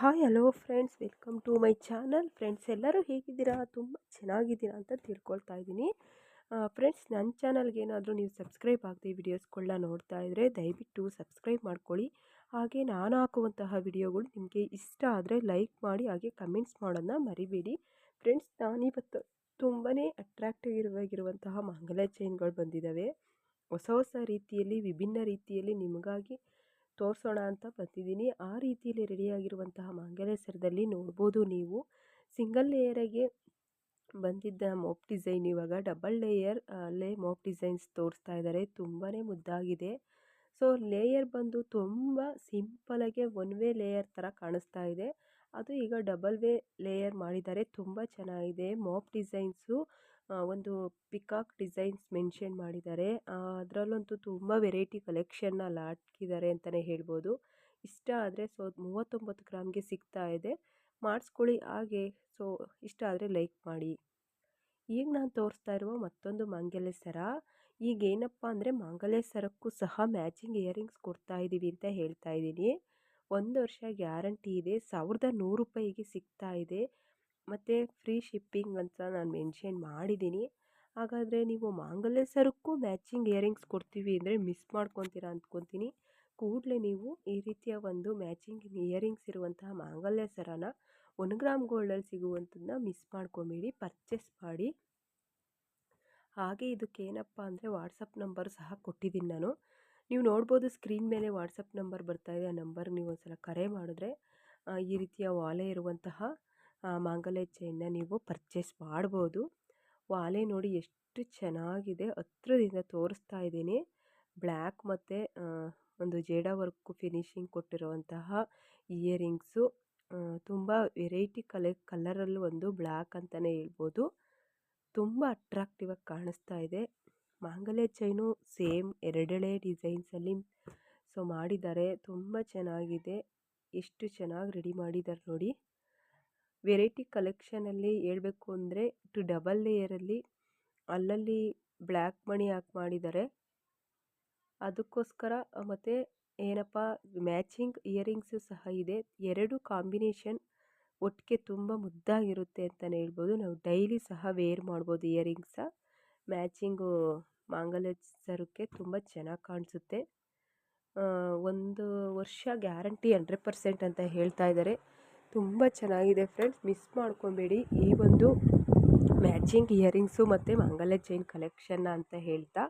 Hi hello friends welcome to my channel friends ಎಲ್ಲರೂ ಹೇಗಿದ್ದೀರಾ? ತುಂಬ ಚೆನ್ನಾಗಿದ್ದೀರಾ ಅಂತ ತಿಳ್ಕೊಳ್ತಾ ಇದ್ದೀನಿ. ಫ್ರೆಂಡ್ಸ್ ನನ್ನ ಚಾನಲ್ಗೆ ಏನಾದರೂ ನೀವು ಸಬ್ಸ್ಕ್ರೈಬ್ ಆಗದೆ ವಿಡಿಯೋಸ್ಗಳನ್ನ ನೋಡ್ತಾ ಇದ್ದರೆ ದಯವಿಟ್ಟು ಸಬ್ಸ್ಕ್ರೈಬ್ ಮಾಡ್ಕೊಳ್ಳಿ. ಹಾಗೆ ನಾನು ಹಾಕುವಂತಹ ವಿಡಿಯೋಗಳು ನಿಮಗೆ ಇಷ್ಟ ಆದರೆ ಲೈಕ್ ಮಾಡಿ, ಹಾಗೆ ಕಮೆಂಟ್ಸ್ ಮಾಡೋದನ್ನ ಮರಿಬೇಡಿ. ಫ್ರೆಂಡ್ಸ್ ನಾನಿವತ್ತು ತುಂಬಾ ಅಟ್ರಾಕ್ಟಿವ್ ಇರುವಾಗಿರುವಂತಹ ಮಂಗಲ ಚೈನ್ಗಳು ಬಂದಿದ್ದಾವೆ ಹೊಸ ಹೊಸ ರೀತಿಯಲ್ಲಿ, ವಿಭಿನ್ನ ರೀತಿಯಲ್ಲಿ ನಿಮಗಾಗಿ ತೋರಿಸೋಣ ಅಂತ ಬಂದಿದ್ದೀನಿ ಆ ರೀತಿಯಲ್ಲಿ ರೆಡಿಯಾಗಿರುವಂತಹ ಮಾಂಗಲ್ಯ ಸರದಲ್ಲಿ ನೋಡ್ಬೋದು ನೀವು. ಸಿಂಗಲ್ ಲೇಯರಿಗೆ ಬಂದಿದ್ದ ಮೋಪ್ ಡಿಸೈನ್ ಇವಾಗ ಡಬಲ್ ಲೇಯರ್ ಅಲ್ಲೇ ಮೋಪ್ ಡಿಸೈನ್ಸ್ ತೋರಿಸ್ತಾ ಇದ್ದಾರೆ. ತುಂಬಾ ಮುದ್ದಾಗಿದೆ. ಸೊ ಲೇಯರ್ ಬಂದು ತುಂಬ ಸಿಂಪಲಾಗೆ ಒನ್ ವೇ ಲೇಯರ್ ಥರ ಕಾಣಿಸ್ತಾ ಇದೆ. ಅದು ಈಗ ಡಬಲ್ ವೇ ಲೇಯರ್ ಮಾಡಿದ್ದಾರೆ. ತುಂಬ ಚೆನ್ನಾಗಿದೆ. ಮೋಪ್ ಡಿಸೈನ್ಸು ಒಂದು ಪಿಕಾಕ್ ಡಿಸೈನ್ಸ್ ಮೆನ್ಷನ್ ಮಾಡಿದ್ದಾರೆ. ಅದರಲ್ಲಂತೂ ತುಂಬ ವೆರೈಟಿ ಕಲೆಕ್ಷನ್ನ ಅಲ್ಲಿ ಹಾಕಿದ್ದಾರೆ ಅಂತಲೇ ಹೇಳ್ಬೋದು. ಇಷ್ಟ ಆದರೆ ಸೊ, ಮೂವತ್ತೊಂಬತ್ತು ಗ್ರಾಮ್ಗೆ ಸಿಗ್ತಾ ಇದೆ. ಮಾಡಿಸ್ಕೊಳ್ಳಿ ಹಾಗೆ. ಸೊ, ಇಷ್ಟ ಆದರೆ ಲೈಕ್ ಮಾಡಿ. ಈಗ ನಾನು ತೋರಿಸ್ತಾ ಇರುವ ಮತ್ತೊಂದು ಮಾಂಗಲ್ಯ ಸರ ಈಗ ಏನಪ್ಪ ಅಂದರೆ ಮಾಂಗಲ್ಯ ಸರಕ್ಕೂ ಸಹ ಮ್ಯಾಚಿಂಗ್ ಇಯರಿಂಗ್ಸ್ ಕೊಡ್ತಾ ಇದ್ದೀವಿ ಅಂತ ಹೇಳ್ತಾ ಇದ್ದೀನಿ ಒಂದು ವರ್ಷ ಗ್ಯಾರಂಟಿ ಇದೆ. ಸಾವಿರದ ನೂರು ರೂಪಾಯಿಗೆ ಸಿಗ್ತಾ ಇದೆ. ಮತ್ತು ಫ್ರೀ ಶಿಪ್ಪಿಂಗ್ ಅಂತ ನಾನು ಮೆನ್ಷನ್ ಮಾಡಿದ್ದೀನಿ ಹಾಗಾದರೆ ನೀವು ಮಾಂಗಲ್ಯ ಸರಕ್ಕೂ ಮ್ಯಾಚಿಂಗ್ ಇಯರಿಂಗ್ಸ್ ಕೊಡ್ತೀವಿ ಅಂದರೆ ಮಿಸ್ ಮಾಡ್ಕೊತೀರಾ ಅಂದ್ಕೊತೀನಿ ಕೂಡಲೇ ನೀವು ಈ ರೀತಿಯ ಒಂದು ಮ್ಯಾಚಿಂಗ್ ಇಯರಿಂಗ್ಸ್ ಇರುವಂತಹ ಮಾಂಗಲ್ಯ ಸರನ ಒನ್ ಗ್ರಾಮ್ ಗೋಲ್ಡಲ್ಲಿ ಸಿಗುವಂಥದ್ದನ್ನ ಮಿಸ್ ಮಾಡ್ಕೊಬೇಡಿ ಪರ್ಚೇಸ್ ಮಾಡಿ. ಹಾಗೆ ಇದಕ್ಕೆ ಏನಪ್ಪ ಅಂದರೆ ವಾಟ್ಸಪ್ ನಂಬರ್ ಸಹ ಕೊಟ್ಟಿದ್ದೀನಿ ನಾನು. ನೀವು ನೋಡ್ಬೋದು ಸ್ಕ್ರೀನ್ ಮೇಲೆ ವಾಟ್ಸಪ್ ನಂಬರ್ ಬರ್ತಾ ಇದೆ. ಆ ನಂಬರ್ ನೀವು ಒಂದ್ಸಲ ಕರೆ ಮಾಡಿದ್ರೆ ಈ ರೀತಿಯ ವಾಲೆ ಇರುವಂತಹ ಮಾಂಗಲ್ಯ ಚೈನ್ನ ನೀವು ಪರ್ಚೇಸ್ ಮಾಡ್ಬೋದು. ವಾಲೆ ನೋಡಿ ಎಷ್ಟು ಚೆನ್ನಾಗಿದೆ. ಹತ್ರದಿಂದ ತೋರಿಸ್ತಾ ಇದ್ದೀನಿ. ಬ್ಲ್ಯಾಕ್ ಮತ್ತು ಒಂದು ಜೇಡ ವರ್ಕು ಫಿನಿಶಿಂಗ್ ಕೊಟ್ಟಿರುವಂತಹ ಇಯರಿಂಗ್ಸು. ತುಂಬ ವೆರೈಟಿ ಕಲೆ, ಕಲರಲ್ಲೂ ಒಂದು ಬ್ಲ್ಯಾಕ್ ಅಂತಲೇ ಹೇಳ್ಬೋದು. ತುಂಬ ಅಟ್ರಾಕ್ಟಿವ್ ಆಗಿ ಕಾಣಿಸ್ತಾ ಇದೆ. ಮಾಂಗಲ್ಯ ಚೈನು ಸೇಮ್ ಎರಡೆಳೆ ಡಿಸೈನ್ಸಲ್ಲಿ ಸೊ ಮಾಡಿದ್ದಾರೆ. ತುಂಬ ಚೆನ್ನಾಗಿದೆ. ಎಷ್ಟು ಚೆನ್ನಾಗಿ ರೆಡಿ ಮಾಡಿದ್ದಾರೆ ನೋಡಿ. ವೆರೈಟಿ ಕಲೆಕ್ಷನಲ್ಲಿ ಹೇಳಬೇಕು ಅಂದರೆ ಟು ಡಬಲ್ ಲೇಯರಲ್ಲಿ ಅಲ್ಲಲ್ಲಿ ಬ್ಲ್ಯಾಕ್ ಮಣಿ ಹಾಕಿ ಮಾಡಿದ್ದಾರೆ ಅದಕ್ಕೋಸ್ಕರ ಮತ್ತು ಏನಪ್ಪ, ಮ್ಯಾಚಿಂಗ್ ಇಯರಿಂಗ್ಸು ಸಹ ಇದೆ. ಎರಡು ಕಾಂಬಿನೇಷನ್ ಒಟ್ಟಿಗೆ ತುಂಬ ಮುದ್ದಾಗಿರುತ್ತೆ ಅಂತಲೇ ಹೇಳ್ಬೋದು. ನಾವು ಡೈಲಿ ಸಹ ವೇರ್ ಮಾಡ್ಬೋದು ಇಯರಿಂಗ್ಸ. ಮ್ಯಾಚಿಂಗು ಮಾಂಗಲ್ಯ ಸರಕ್ಕೆ ತುಂಬ ಚೆನ್ನಾಗಿ ಕಾಣಿಸುತ್ತೆ. ಒಂದು ವರ್ಷ ಗ್ಯಾರಂಟಿ ಹಂಡ್ರೆಡ್ ಪರ್ಸೆಂಟ್ ಅಂತ ಹೇಳ್ತಾ ಇದ್ದಾರೆ ತುಂಬ ಚೆನ್ನಾಗಿದೆ ಫ್ರೆಂಡ್ಸ್ ಮಿಸ್ ಮಾಡ್ಕೊಬೇಡಿ. ಈ ಒಂದು ಮ್ಯಾಚಿಂಗ್ ಇಯರಿಂಗ್ಸು ಮತ್ತು ಮಂಗಲ್ಯ ಚೈನ್ ಕಲೆಕ್ಷನ್ನ ಅಂತ ಹೇಳ್ತಾ,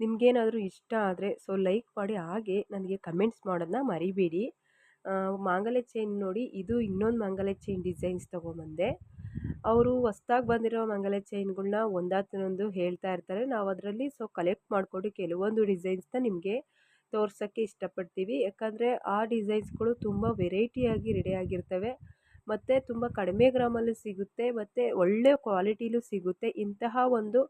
ನಿಮಗೇನಾದರೂ ಇಷ್ಟ ಆದರೆ ಸೊ ಲೈಕ್ ಮಾಡಿ ಹಾಗೆ ನನಗೆ ಕಮೆಂಟ್ಸ್ ಮಾಡೋದನ್ನ ಮರಿಬೇಡಿ. ಮಾಂಗಲ್ಯ ಚೈನ್ ನೋಡಿ, ಇದು ಇನ್ನೊಂದು ಮಾಂಗಲ್ಯ ಚೈನ್ ಡಿಸೈನ್ಸ್ ತೊಗೊಂಬಂದೆ. ಅವರು ಹೊಸ್ದಾಗಿ ಬಂದಿರೋ ಮಂಗಲ್ಯ ಚೈನ್ಗಳನ್ನ ಒಂದಾತನೊಂದು ಹೇಳ್ತಾ ಇರ್ತಾರೆ. ನಾವು ಅದರಲ್ಲಿ ಸೊ ಕಲೆಕ್ಟ್ ಮಾಡಿಕೊಂಡು ಕೆಲವೊಂದು ಡಿಸೈನ್ಸ್ನ ನಿಮಗೆ ತೋರ್ಸೋಕ್ಕೆ ಇಷ್ಟಪಡ್ತೀವಿ. ಯಾಕಂದರೆ ಆ ಡಿಸೈನ್ಸ್ಗಳು ತುಂಬ ವೆರೈಟಿಯಾಗಿ ರೆಡಿ ಆಗಿರ್ತವೆ. ಮತ್ತು ತುಂಬ ಕಡಿಮೆ ಗ್ರಾಮಲ್ಲೂ ಸಿಗುತ್ತೆ. ಮತ್ತು ಒಳ್ಳೆಯ ಕ್ವಾಲಿಟಿಲೂ ಸಿಗುತ್ತೆ. ಇಂತಹ ಒಂದು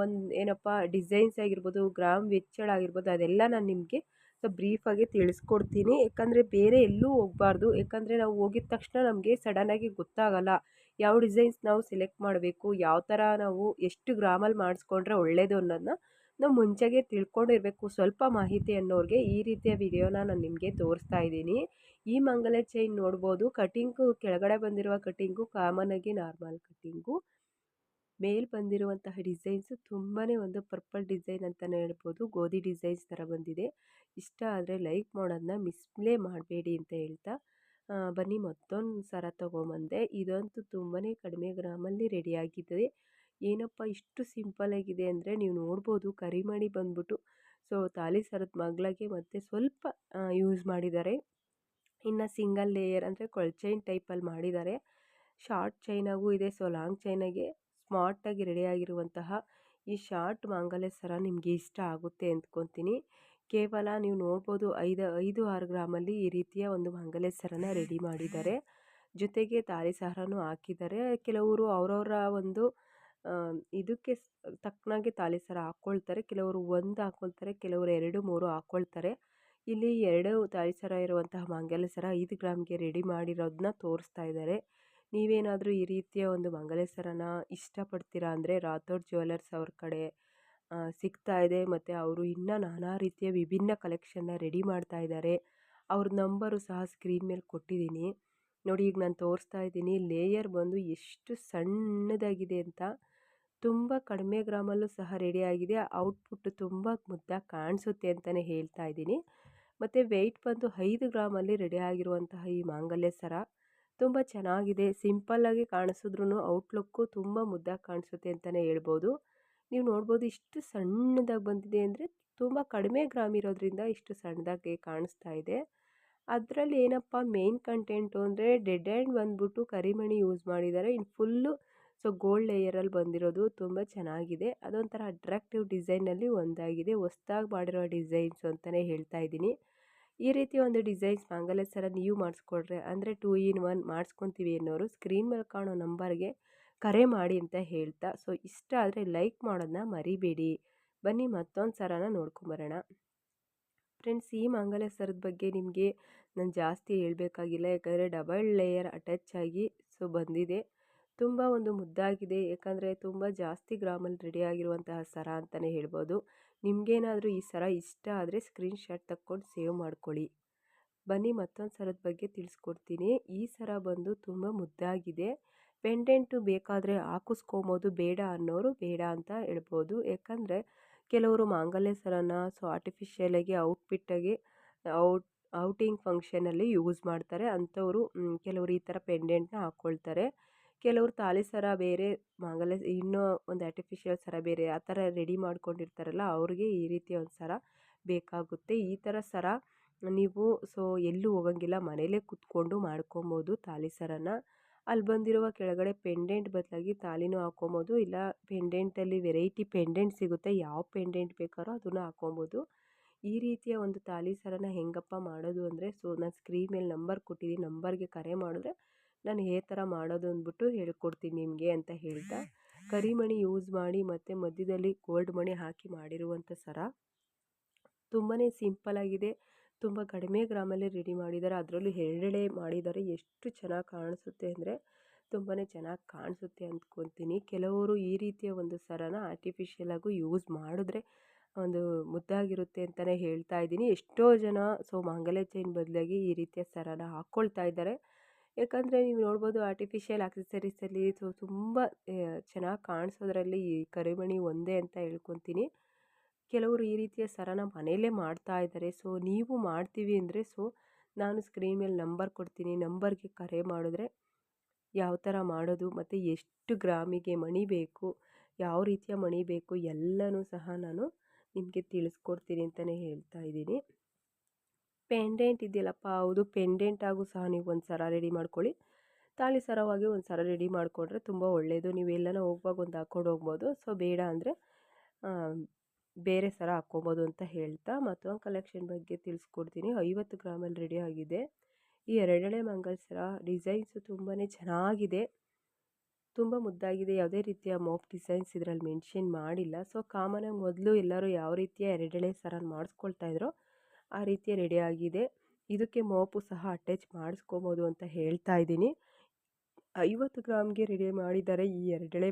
ಒಂದು ಏನಪ್ಪ, ಡಿಸೈನ್ಸ್ ಆಗಿರ್ಬೋದು, ಗ್ರಾಮ್ ವೆಚ್ಚಳ ಆಗಿರ್ಬೋದು, ಅದೆಲ್ಲ ನಾನು ನಿಮಗೆ ಸೊ ಬ್ರೀಫಾಗಿ ತಿಳಿಸ್ಕೊಡ್ತೀನಿ. ಯಾಕಂದರೆ ಬೇರೆ ಎಲ್ಲೂ ಹೋಗಬಾರ್ದು. ಯಾಕಂದರೆ ನಾವು ಹೋಗಿದ ತಕ್ಷಣ ನಮಗೆ ಸಡನ್ನಾಗಿ ಗೊತ್ತಾಗಲ್ಲ. ಯಾವ ಡಿಸೈನ್ಸ್ ನಾವು ಸೆಲೆಕ್ಟ್ ಮಾಡಬೇಕು? ಯಾವ ಥರ ನಾವು ಎಷ್ಟು ಗ್ರಾಮಲ್ಲಿ ಮಾಡಿಸ್ಕೊಂಡ್ರೆ ಒಳ್ಳೆಯದು ಅನ್ನೋದನ್ನ ನಾವು ಮುಂಚೆಗೆ ತಿಳ್ಕೊಂಡಿರಬೇಕು ಸ್ವಲ್ಪ ಮಾಹಿತಿ ಅನ್ನೋರಿಗೆ ಈ ರೀತಿಯ ವಿಡಿಯೋನ ನಾನು ನಿಮಗೆ ತೋರಿಸ್ತಾ ಇದ್ದೀನಿ. ಈ ಮಂಗಲ ಚೈನ್ ನೋಡ್ಬೋದು. ಕಟಿಂಗು ಕೆಳಗಡೆ ಬಂದಿರುವ ಕಟಿಂಗು ಕಾಮನಾಗಿ ನಾರ್ಮಲ್ ಕಟಿಂಗು ಮೇಲ್ ಬಂದಿರುವಂತಹ ಡಿಸೈನ್ಸು ತುಂಬಾ ಒಂದು ಪರ್ಪಲ್ ಡಿಸೈನ್ ಅಂತಲೇ ಹೇಳ್ಬೋದು. ಗೋಧಿ ಡಿಸೈನ್ಸ್ ಥರ ಬಂದಿದೆ. ಇಷ್ಟ ಆದರೆ ಲೈಕ್ ಮಾಡೋದನ್ನ ಮಿಸ್ಲೇ ಮಾಡಬೇಡಿ ಅಂತ ಹೇಳ್ತಾ ಬನ್ನಿ ಮತ್ತೊಂದು ಸರ ತೊಗೊಂಬಂದೆ. ಇದಂತೂ ತುಂಬಾ ಕಡಿಮೆ ಗ್ರಾಮಲ್ಲಿ ರೆಡಿಯಾಗಿದೆ ಏನಪ್ಪ ಇಷ್ಟು ಸಿಂಪಲಾಗಿದೆ ಅಂದರೆ ನೀವು ನೋಡ್ಬೋದು ಕರಿಮಣಿ ಬಂದ್ಬಿಟ್ಟು ಸೊ ತಾಳಿ ಸರದ ಮಗ್ಳಿಗೆ ಮತ್ತು ಸ್ವಲ್ಪ ಯೂಸ್ ಮಾಡಿದ್ದಾರೆ. ಇನ್ನು ಸಿಂಗಲ್ ಲೇಯರ್ ಅಂದರೆ ಕೊಳ್ಚೈನ್ ಟೈಪಲ್ಲಿ ಮಾಡಿದ್ದಾರೆ. ಶಾರ್ಟ್ ಚೈನಾಗೂ ಇದೆ ಸೊ ಲಾಂಗ್ ಚೈನಾಗೆ ಸ್ಮಾರ್ಟಾಗಿ ರೆಡಿಯಾಗಿರುವಂತಹ ಈ ಶಾರ್ಟ್ ಮಾಂಗಲ್ಯ ಸರ ನಿಮಗೆ ಇಷ್ಟ ಆಗುತ್ತೆ ಅಂದ್ಕೊತೀನಿ. ಕೇವಲ ನೀವು ನೋಡ್ಬೋದು ಐದು ಐದು ಆರು ಗ್ರಾಮಲ್ಲಿ ಈ ರೀತಿಯ ಒಂದು ಮಾಂಗಲ್ಯ ಸರನ ರೆಡಿ ಮಾಡಿದ್ದಾರೆ. ಜೊತೆಗೆ ತಾಳಿ ಸಾರನೂ ಹಾಕಿದ್ದಾರೆ. ಕೆಲವರು ಅವರವರ ಒಂದು ಇದಕ್ಕೆ ತಕ್ಕನಾಗೆ ತಾಳಿ ಸರ ಹಾಕ್ಕೊಳ್ತಾರೆ ಕೆಲವರು ಒಂದು ಹಾಕ್ಕೊಳ್ತಾರೆ ಕೆಲವರು ಎರಡು, ಮೂರು ಹಾಕ್ಕೊಳ್ತಾರೆ ಇಲ್ಲಿ ಎರಡು ತಾಳಿ ಸರ ಇರುವಂತಹ ಮಾಂಗಲ್ಯ ಸರ ಐದು ಗ್ರಾಮ್ಗೆ ರೆಡಿ ಮಾಡಿರೋದನ್ನ ತೋರಿಸ್ತಾ ಇದ್ದಾರೆ. ನೀವೇನಾದರೂ ಈ ರೀತಿಯ ಒಂದು ಮಾಂಗಲ್ಯ ಸರನ ಇಷ್ಟಪಡ್ತೀರಾ ಅಂದರೆ ರಾಥೋಡ್ ಜ್ಯುವೆಲರ್ಸ್ ಅವ್ರ ಕಡೆ ಸಿಗ್ತಾ ಇದೆ ಮತ್ತು ಅವರು ಇನ್ನೂ ನಾನಾ ರೀತಿಯ ವಿಭಿನ್ನ ಕಲೆಕ್ಷನ್ನ ರೆಡಿ ಮಾಡ್ತಾ ಇದ್ದಾರೆ. ಅವ್ರ ನಂಬರು ಸಹ ಸ್ಕ್ರೀನ್ ಮೇಲೆ ಕೊಟ್ಟಿದ್ದೀನಿ. ನೋಡಿ, ಈಗ ನಾನು ತೋರಿಸ್ತಾ ಇದ್ದೀನಿ. ಲೇಯರ್ ಬಂದು ಎಷ್ಟು ಸಣ್ಣದಾಗಿದೆ ಅಂತ. ತುಂಬ ಕಡಿಮೆ ಗ್ರಾಮಲ್ಲೂ ಸಹ ರೆಡಿಯಾಗಿದೆ ಔಟ್ಪುಟ್ ತುಂಬ ಮುದ್ದಾಗಿ ಕಾಣಿಸುತ್ತೆ ಅಂತಲೇ ಹೇಳ್ತಾ ಇದ್ದೀನಿ. ಮತ್ತು ವೆಯ್ಟ್ ಬಂದು ಐದು ಗ್ರಾಮಲ್ಲಿ ರೆಡಿ ಆಗಿರುವಂತಹ ಈ ಮಾಂಗಲ್ಯ ಸರ ತುಂಬ ಚೆನ್ನಾಗಿದೆ. ಸಿಂಪಲ್ಲಾಗಿ ಕಾಣಿಸಿದ್ರೂ ಔಟ್ಲುಕ್ಕು ತುಂಬ ಮುದ್ದಾಗಿ ಕಾಣಿಸುತ್ತೆ ಅಂತಲೇ ಹೇಳ್ಬೋದು. ನೀವು ನೋಡ್ಬೋದು ಇಷ್ಟು ಸಣ್ಣದಾಗಿ ಬಂದಿದೆ ಅಂದರೆ ತುಂಬ ಕಡಿಮೆ ಗ್ರಾಮ್ ಇರೋದ್ರಿಂದ ಇಷ್ಟು ಸಣ್ಣದಾಗಿ ಕಾಣಿಸ್ತಾ ಇದೆ. ಅದರಲ್ಲಿ ಏನಪ್ಪ ಮೇನ್ ಕಂಟೆಂಟು ಅಂದರೆ ಡೆಡ್ ಆ್ಯಂಡ್ ಬಂದ್ಬಿಟ್ಟು ಕರಿಮಣಿ ಯೂಸ್ ಮಾಡಿದ್ದಾರೆ. ಇನ್ನು ಫುಲ್ಲು ಸೊ, ಗೋಲ್ಡ್ ಲೇಯರಲ್ಲಿ ಬಂದಿರೋದು ತುಂಬ ಚೆನ್ನಾಗಿದೆ. ಅದೊಂಥರ ಅಟ್ರಾಕ್ಟಿವ್ ಡಿಸೈನಲ್ಲಿ ಒಂದಾಗಿದೆ. ಹೊಸ್ದಾಗಿ ಮಾಡಿರೋ ಡಿಸೈನ್ಸ್ ಅಂತಲೇ ಹೇಳ್ತಾ ಇದ್ದೀನಿ. ಈ ರೀತಿ ಒಂದು ಡಿಸೈನ್ಸ್ ಮಾಂಗಲ್ಯ ಸರ ನೀವು ಮಾಡಿಸ್ಕೊಡ್ರೆ, ಅಂದರೆ ಟೂ ಇನ್ ಒನ್ ಮಾಡಿಸ್ಕೊತೀವಿ ಅನ್ನೋರು ಸ್ಕ್ರೀನ್ ಮೇಲೆ ಕಾಣೋ ನಂಬರ್ಗೆ ಕರೆ ಮಾಡಿ ಅಂತ ಹೇಳ್ತಾ, ಸೊ, ಇಷ್ಟ ಆದರೆ ಲೈಕ್ ಮಾಡೋದನ್ನ ಮರಿಬೇಡಿ. ಬನ್ನಿ ಮತ್ತೊಂದು ಸರನ ನೋಡ್ಕೊಂಬರೋಣ. ಫ್ರೆಂಡ್ಸ್, ಈ ಮಾಂಗಲ್ಯ ಬಗ್ಗೆ ನಿಮಗೆ ನಾನು ಜಾಸ್ತಿ ಹೇಳಬೇಕಾಗಿಲ್ಲ, ಯಾಕಂದರೆ ಡಬಲ್ ಲೇಯರ್ ಅಟ್ಯಾಚ್ ಆಗಿ ಸೊ ಬಂದಿದೆ. ತುಂಬ ಒಂದು ಮುದ್ದಾಗಿದೆ. ಯಾಕಂದರೆ ತುಂಬ ಜಾಸ್ತಿ ಗ್ರಾಮಲ್ಲಿ ರೆಡಿ ಆಗಿರುವಂತಹ ಸರ ಅಂತಲೇ ಹೇಳ್ಬೋದು. ನಿಮಗೇನಾದರೂ ಈ ಸರ ಇಷ್ಟ ಆದರೆ ಸ್ಕ್ರೀನ್ಶಾಟ್ ತಕ್ಕೊಂಡು ಸೇವ್ ಮಾಡ್ಕೊಳ್ಳಿ. ಬನ್ನಿ ಮತ್ತೊಂದು ಸರದ ಬಗ್ಗೆ ತಿಳಿಸ್ಕೊಡ್ತೀನಿ. ಈ ಸರ ಬಂದು ತುಂಬ ಮುದ್ದಾಗಿದೆ. ಪೆಂಡೆಂಟು ಬೇಕಾದರೆ ಹಾಕಿಸ್ಕೊಬೋದು. ಬೇಡ ಅನ್ನೋರು ಬೇಡ ಅಂತ ಹೇಳ್ಬೋದು. ಯಾಕಂದರೆ ಕೆಲವರು ಮಾಂಗಲ್ಯ ಸರನ ಸೊ ಆರ್ಟಿಫಿಷಿಯಲಾಗಿ ಔಟ್ಫಿಟ್ಟಾಗಿ ಔಟ್ ಔಟಿಂಗ್ ಫಂಕ್ಷನಲ್ಲಿ ಯೂಸ್ ಮಾಡ್ತಾರೆ. ಅಂಥವರು ಕೆಲವರು ಈ ಥರ ಪೆಂಡೆಂಟ್ನ ಹಾಕ್ಕೊಳ್ತಾರೆ ಕೆಲವರು ತಾಳಿ ಸರ ಬೇರೆ, ಮಾಂಗಲ್ಯ ಇನ್ನೂ ಒಂದು ಆರ್ಟಿಫಿಷಿಯಲ್ ಸರ ಬೇರೆ ಆ ಥರ ರೆಡಿ ಮಾಡ್ಕೊಂಡಿರ್ತಾರಲ್ಲ, ಅವ್ರಿಗೆ ಈ ರೀತಿಯ ಒಂದು ಸರ ಬೇಕಾಗುತ್ತೆ. ಈ ಥರ ಸರ ನೀವು ಸೊ, ಎಲ್ಲೂ ಹೋಗಂಗಿಲ್ಲ. ಮನೇಲೇ ಕುತ್ಕೊಂಡು ಮಾಡ್ಕೊಬೋದು ತಾಳಿ ಸರನ. ಅಲ್ಲಿ ಬಂದಿರುವ ಕೆಳಗಡೆ ಪೆಂಡೆಂಟ್ ಬದಲಾಗಿ ತಾಲಿನೂ ಹಾಕ್ಕೊಬೋದು ಇಲ್ಲ ಪೆಂಡೆಂಟಲ್ಲಿ ವೆರೈಟಿ ಪೆಂಡೆಂಟ್ ಸಿಗುತ್ತೆ. ಯಾವ ಪೆಂಡೆಂಟ್ ಬೇಕಾದ್ರೂ ಅದನ್ನು ಹಾಕ್ಕೊಬೋದು ಈ ರೀತಿಯ ಒಂದು ತಾಳಿ ಸರನ ಹೆಂಗಪ್ಪ ಮಾಡೋದು ಅಂದರೆ, ಸೊ, ನಾನು ಸ್ಕ್ರೀನ್ ಮೇಲೆ ನಂಬರ್ ಕೊಟ್ಟಿದ್ದೀನಿ. ನಂಬರ್ಗೆ ಕರೆ ಮಾಡಿದ್ರೆ ನಾನು ಹೇ ಥರ ಮಾಡೋದು ಅಂದ್ಬಿಟ್ಟು ಹೇಳ್ಕೊಡ್ತೀನಿ ನಿಮಗೆ ಅಂತ ಹೇಳ್ತಾ, ಕರಿಮಣಿ ಯೂಸ್ ಮಾಡಿ ಮತ್ತು ಮಧ್ಯದಲ್ಲಿ ಗೋಲ್ಡ್ ಮಣಿ ಹಾಕಿ ಮಾಡಿರುವಂಥ ಸರ ತುಂಬಾ ಸಿಂಪಲಾಗಿದೆ ತುಂಬ ಕಡಿಮೆ ಗ್ರಾಮಲ್ಲಿ ರೆಡಿ ಮಾಡಿದ್ದಾರೆ. ಅದರಲ್ಲೂ ಎರಡೆಳೆ ಮಾಡಿದ್ದಾರೆ. ಎಷ್ಟು ಚೆನ್ನಾಗಿ ಕಾಣಿಸುತ್ತೆ ಅಂದರೆ ತುಂಬಾ ಚೆನ್ನಾಗಿ ಕಾಣಿಸುತ್ತೆ ಅಂದ್ಕೊತೀನಿ. ಕೆಲವರು ಈ ರೀತಿಯ ಒಂದು ಸರನ ಆರ್ಟಿಫಿಷಿಯಲಾಗೂ ಯೂಸ್ ಮಾಡಿದ್ರೆ ಒಂದು ಮುದ್ದಾಗಿರುತ್ತೆ ಅಂತಲೇ ಹೇಳ್ತಾ ಇದ್ದೀನಿ. ಎಷ್ಟೋ ಜನ ಸೊ ಮಾಂಗಲ್ಯ ಚೈನ್ ಬದಲಾಗಿ ಈ ರೀತಿಯ ಸರನ ಹಾಕ್ಕೊಳ್ತಾ ಇದ್ದಾರೆ. ಯಾಕಂದರೆ ನೀವು ನೋಡ್ಬೋದು ಆರ್ಟಿಫಿಷಿಯಲ್ ಆಕ್ಸೆಸರೀಸಲ್ಲಿ ಸೊ ತುಂಬ ಚೆನ್ನಾಗಿ ಕಾಣಿಸೋದ್ರಲ್ಲಿ ಈ ಕರಿಮಣಿ ಒಂದೇ ಅಂತ ಹೇಳ್ಕೊತೀನಿ. ಕೆಲವರು ಈ ರೀತಿಯ ಸರನ ಮನೆಯಲ್ಲೇ ಮಾಡ್ತಾ ಇದ್ದಾರೆ ಸೊ, ನೀವು ಮಾಡ್ತೀವಿ ಅಂದರೆ, ಸೊ, ನಾನು ಸ್ಕ್ರೀನ್ ಮೇಲೆ ನಂಬರ್ ಕೊಡ್ತೀನಿ. ನಂಬರ್ಗೆ ಕರೆ ಮಾಡಿದ್ರೆ ಯಾವ ಥರ ಮಾಡೋದು, ಮತ್ತು ಎಷ್ಟು ಗ್ರಾಮಿಗೆ ಮಣಿ ಬೇಕು, ಯಾವ ರೀತಿಯ ಮಣಿ ಬೇಕು ಎಲ್ಲನೂ ಸಹ ನಾನು ನಿಮಗೆ ತಿಳಿಸ್ಕೊಡ್ತೀನಿ ಅಂತಲೇ ಹೇಳ್ತಾ ಇದ್ದೀನಿ. ಪೆಂಡೆಂಟ್ ಇದೆಯಲ್ಲಪ್ಪ ಹೌದು ಪೆಂಡೆಂಟಾಗೂ ಸಹ ನೀವು ಒಂದು ಸರ ರೆಡಿ ಮಾಡ್ಕೊಳ್ಳಿ. ತಾಳಿ ಸರವಾಗಿ ಒಂದು ಸರ ರೆಡಿ ಮಾಡಿಕೊಂಡ್ರೆ ತುಂಬ ಒಳ್ಳೆಯದು ನೀವು ಎಲ್ಲನ ಹೋಗುವಾಗ ಒಂದು ಹಾಕ್ಕೊಂಡು ಹೋಗ್ಬೋದು. ಸೊ, ಬೇಡ ಅಂದರೆ ಬೇರೆ ಸರ ಹಾಕ್ಕೊಬೋದು ಅಂತ ಹೇಳ್ತಾ ಮತ್ತೊಂದು ಕಲೆಕ್ಷನ್ ಬಗ್ಗೆ ತಿಳಿಸ್ಕೊಡ್ತೀನಿ. ಐವತ್ತು ಗ್ರಾಮಲ್ಲಿ ರೆಡಿ ಆಗಿದೆ. ಈ ಎರಡನೇ ಮಂಗಲ್ ಸರ ಡಿಸೈನ್ಸು ತುಂಬಾ ಚೆನ್ನಾಗಿದೆ. ತುಂಬ ಮುದ್ದಾಗಿದೆ. ಯಾವುದೇ ರೀತಿಯ ಮೋಪ್ ಡಿಸೈನ್ಸ್ ಇದರಲ್ಲಿ ಮೆನ್ಷನ್ ಮಾಡಿಲ್ಲ. ಸೊ ಕಾಮನಾಗಿ ಮೊದಲು ಎಲ್ಲರೂ ಯಾವ ರೀತಿಯ ಎರಡೆಳೆ ಸರ ಮಾಡಿಸ್ಕೊಳ್ತಾ ಇದ್ರೋ ಆ ರೀತಿ ರೆಡಿ ಆಗಿದೆ. ಇದಕ್ಕೆ ಮೋಪು ಸಹ ಅಟ್ಯಾಚ್ ಮಾಡಿಸ್ಕೋಬೋದು ಅಂತ ಹೇಳ್ತಾ ಇದ್ದೀನಿ. ಐವತ್ತು ಗ್ರಾಮ್ಗೆ ರೆಡಿ ಮಾಡಿದ್ದಾರೆ ಈ ಎರಡೆಳೆ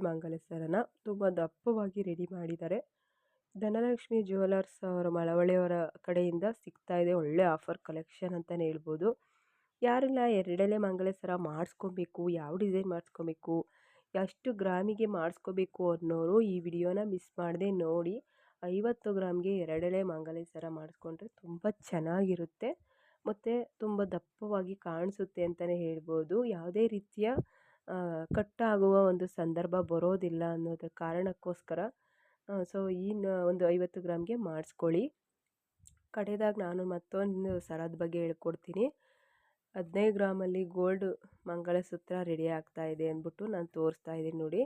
ಸರನ. ತುಂಬ ದಪ್ಪವಾಗಿ ರೆಡಿ ಮಾಡಿದ್ದಾರೆ. ಧನಲಕ್ಷ್ಮಿ ಜುವೆಲರ್ಸ್ ಅವರ ಮಳವಳ್ಳಿಯವರ ಕಡೆಯಿಂದ ಸಿಗ್ತಾ ಇದೆ. ಒಳ್ಳೆ ಆಫರ್ ಕಲೆಕ್ಷನ್ ಅಂತಲೇ ಹೇಳ್ಬೋದು. ಯಾರೆಲ್ಲ ಎರಡೆಳೆ ಸರ ಮಾಡಿಸ್ಕೊಬೇಕು, ಯಾವ ಡಿಸೈನ್ ಮಾಡಿಸ್ಕೊಬೇಕು, ಎಷ್ಟು ಗ್ರಾಮಿಗೆ ಮಾಡಿಸ್ಕೋಬೇಕು ಅನ್ನೋರು ಈ ವಿಡಿಯೋನ ಮಿಸ್ ಮಾಡದೆ ನೋಡಿ ಐವತ್ತು ಗ್ರಾಮ್ಗೆ ಎರಡೆಳೆ ಮಾಂಗಲ್ಯ ಸರ ಮಾಡಿಸ್ಕೊಂಡ್ರೆ ತುಂಬ ಚೆನ್ನಾಗಿರುತ್ತೆ. ಮತ್ತು ತುಂಬ ದಪ್ಪವಾಗಿ ಕಾಣಿಸುತ್ತೆ ಅಂತಲೇ ಹೇಳ್ಬೋದು. ಯಾವುದೇ ರೀತಿಯ ಕಟ್ಟಾಗುವ ಒಂದು ಸಂದರ್ಭ ಬರೋದಿಲ್ಲ ಅನ್ನೋದ್ರ ಕಾರಣಕ್ಕೋಸ್ಕರ ಸೊ ಈ ಒಂದು ಐವತ್ತು ಗ್ರಾಮ್ಗೆ ಮಾಡಿಸ್ಕೊಳ್ಳಿ. ಕಡೆದಾಗ ನಾನು ಮತ್ತೊಂದು ಸರದ ಬಗ್ಗೆ ಹೇಳ್ಕೊಡ್ತೀನಿ. ಹದಿನೈದು ಗ್ರಾಮಲ್ಲಿ ಗೋಲ್ಡ್ ಮಂಗಳಸೂತ್ರ ರೆಡಿ ಆಗ್ತಾ ಇದೆ ಅಂದ್ಬಿಟ್ಟು ನಾನು ತೋರಿಸ್ತಾ ಇದ್ದೀನಿ ನೋಡಿ.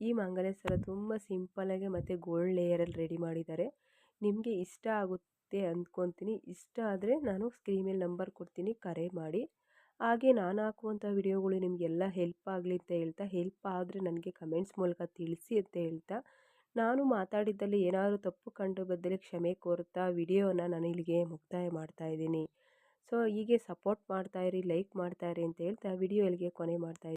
ಈ ಮಾಂಗಲ್ಯ ಸರ ತುಂಬ ಸಿಂಪಲಾಗಿ ಮತ್ತು ಗೋಲ್ಡ್ ಲೇಯರಲ್ಲಿ ರೆಡಿ ಮಾಡಿದ್ದಾರೆ. ನಿಮಗೆ ಇಷ್ಟ ಆಗುತ್ತೆ ಅಂದ್ಕೊತೀನಿ ಇಷ್ಟ ಆದರೆ ನಾನು ಸ್ಕ್ರೀನ್ ಮೇಲೆ ನಂಬರ್ ಕೊಡ್ತೀನಿ, ಕರೆ ಮಾಡಿ. ಹಾಗೆ ನಾನು ಹಾಕುವಂಥ ವಿಡಿಯೋಗಳು ನಿಮಗೆಲ್ಲ ಹೆಲ್ಪ್ ಆಗಲಿ ಅಂತ ಹೇಳ್ತಾ ಹೆಲ್ಪ್ ಆದರೆ ನನಗೆ ಕಮೆಂಟ್ಸ್ ಮೂಲಕ ತಿಳಿಸಿ ಅಂತ ಹೇಳ್ತಾ, ನಾನು ಮಾತಾಡಿದ್ದಲ್ಲಿ ಏನಾದರೂ ತಪ್ಪು ಕಂಡು ಬದ್ದಲ್ಲಿ ಕ್ಷಮೆ ಕೋರುತ್ತಾ ವಿಡಿಯೋನ ನಾನು ಇಲ್ಲಿಗೆ ಮುಕ್ತಾಯ ಮಾಡ್ತಾ ಇದ್ದೀನಿ. ಸೊ ಹೀಗೆ ಸಪೋರ್ಟ್ ಮಾಡ್ತಾಯಿರಿ ಲೈಕ್ ಮಾಡ್ತಾಯಿರಿ ಅಂತ ಹೇಳ್ತಾ ವಿಡಿಯೋ ಇಲ್ಲಿಗೆ ಕೊನೆ ಮಾಡ್ತಾಯಿದ್ದೀನಿ